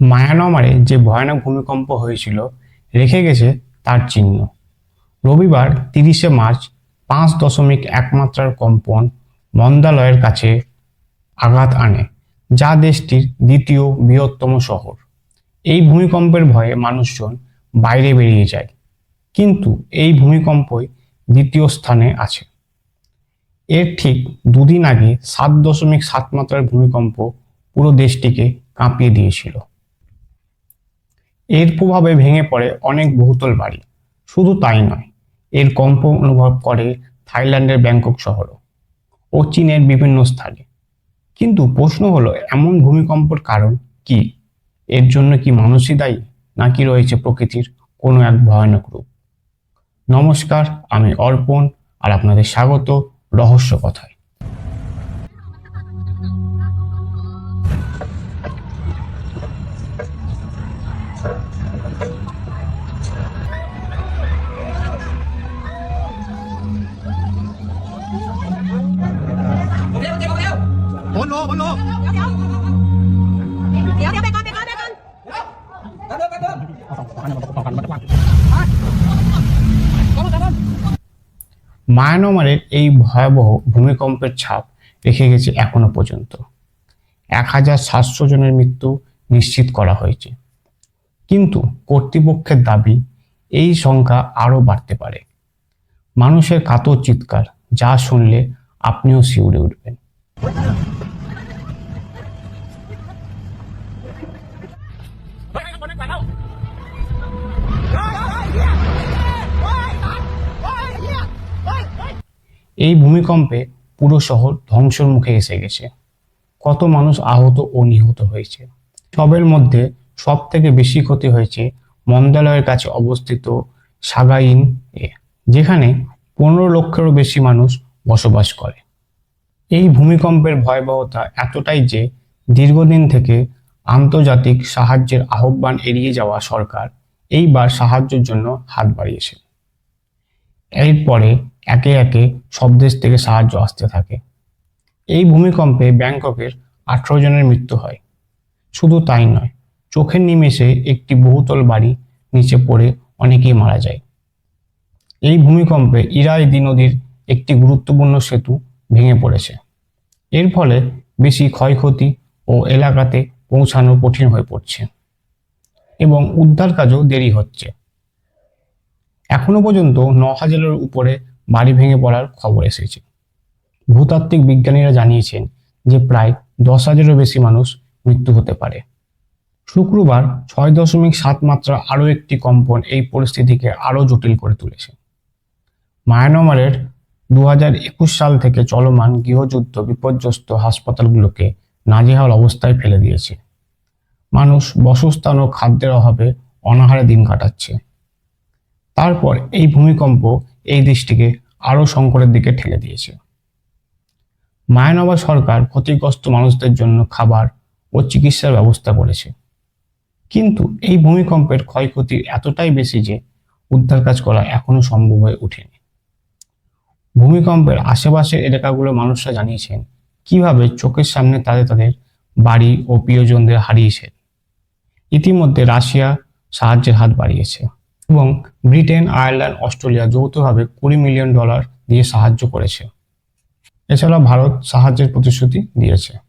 মায়ানমারে যে ভয়ানক ভূমিকম্প হয়েছিল, রেখে গেছে তার চিহ্ন। রবিবার তিরিশে মার্চ পাঁচ দশমিক এক মাত্রার কম্পন মন্দালয়ের কাছে আঘাত আনে, যা দেশটির দ্বিতীয় বৃহত্তম শহর। এই ভূমিকম্পের ভয়ে মানুষজন বাইরে বেরিয়ে যায়, কিন্তু এই ভূমিকম্পই দ্বিতীয় স্থানে আছে। এর ঠিক দুদিন আগে সাত দশমিক সাত মাত্রার ভূমিকম্প পুরো দেশটিকে কাঁপিয়ে দিয়েছিল। এর প্রভাবে ভেঙে পড়ে অনেক বহুতল বাড়ি। শুধু তাই নয়, এর কম্প অনুভব করে থাইল্যান্ডের ব্যাংকক শহরও ও চীনের বিভিন্ন স্থানে। কিন্তু প্রশ্ন হলো, এমন ভূমিকম্পের কারণ কি? এর জন্য কি মানুষই দায়ী, নাকি রয়েছে প্রকৃতির কোনো এক ভয়ানক রূপ? নমস্কার, আমি অর্পণ, আর আপনাদের স্বাগত রহস্য কথায়। หมุนโลหมุนโล เดี๋ยวเดี๋ยวไปก่อนไปก่อนไปก่อนกระโดดกระโดดกระโดดกระโดด মায়ানমারের এই ভয়াবহ ভূমিকম্পের ছাপ রেখে গেছে এখনো পর্যন্ত এক হাজার সাতশো জনের মৃত্যু নিশ্চিত করা হয়েছে কিন্তু কর্তৃপক্ষের দাবি এই সংখ্যা আরও বাড়তে পারে মানুষের কাতর চিৎকার যা শুনলে আপনিও শিউরে উঠবেন এই ভূমিকম্পে পুরো শহর ধ্বংসের মুখে এসে গেছে। কত মানুষ আহত ও নিহত হয়েছে। সবের মধ্যে সব থেকে বেশি ক্ষতি হয়েছে মন্দালয়ের কাছে অবস্থিত সাগাইন এ, যেখানে পনেরো লক্ষেরও বেশি মানুষ বসবাস করে। এই ভূমিকম্পের ভয়াবহতা এতটাই যে দীর্ঘদিন থেকে আন্তর্জাতিক সাহায্যের আহ্বান এড়িয়ে যাওয়া সরকার এইবার সাহায্যের জন্য হাত বাড়িয়েছে। এরপরে একে একে সব দেশ থেকে সাহায্য আসতে থাকে। এই ভূমিকম্পে ব্যাংককের আঠারো জনের মৃত্যু হয়। শুধু তাই নয়, চোখের নিমেষে একটি বহুতল বাড়ি নিচে পড়ে অনেকেই মারা যায়। এই ভূমিকম্পে ইরাইদি নদীর একটি গুরুত্বপূর্ণ সেতু ভেঙে পড়েছে। এর ফলে বেশি ক্ষয়ক্ষতি ও এলাকাতে পৌঁছানো কঠিন হয়ে পড়ছে এবং উদ্ধার কাজও দেরি হচ্ছে। এখনও পর্যন্ত ন হাজারের উপরে বাড়ি ভেঙে পড়ার খবর এসেছে। ভূতাত্ত্বিক বিজ্ঞানীরা জানিয়েছেন যে প্রায় দশ হাজারেরও বেশি মানুষ মৃত্যু হতে পারে। শুক্রবার ছয় দশমিক সাত মাত্রা আরও একটি কম্পন এই পরিস্থিতিকে আরও জটিল করে তুলেছে। মায়ানমারের দু হাজার একুশ সাল থেকে চলমান গৃহযুদ্ধ বিপর্যস্ত হাসপাতালগুলোকে নাজেহাল অবস্থায় ফেলে দিয়েছে। মানুষ বসস্থান ও খাদ্যের অভাবে অনাহারে দিন কাটাচ্ছে। তারপর এই ভূমিকম্প এই দেশটিকে আরও সংকটের দিকে ঠেলে দিয়েছে। মায়ানবা সরকার ক্ষতিগ্রস্ত মানুষদের জন্য খাবার ও চিকিৎসার ব্যবস্থা করেছে। কিন্তু এই ভূমিকম্পের ক্ষয়ক্ষতি এতটাই বেশি যে উদ্ধার কাজ করা এখনও সম্ভব হয়ে ওঠেনি। ভূমিকম্পের আশেপাশের এলাকাগুলোর মানুষরা জানিয়েছেন, কীভাবে চোখের সামনে তাদের তাদের বাড়ি ও প্রিয়জনদের হারিয়েছেন ইতিমধ্যে রাশিয়া সাহায্যের হাত বাড়িয়েছে। এবং ব্রিটেন, আয়ারল্যান্ড, অস্ট্রেলিয়া যৌথভাবে কুড়ি মিলিয়ন ডলার দিয়ে সাহায্য করেছে। এছাড়া ভারত সাহায্যের প্রতিশ্রুতি দিয়েছে।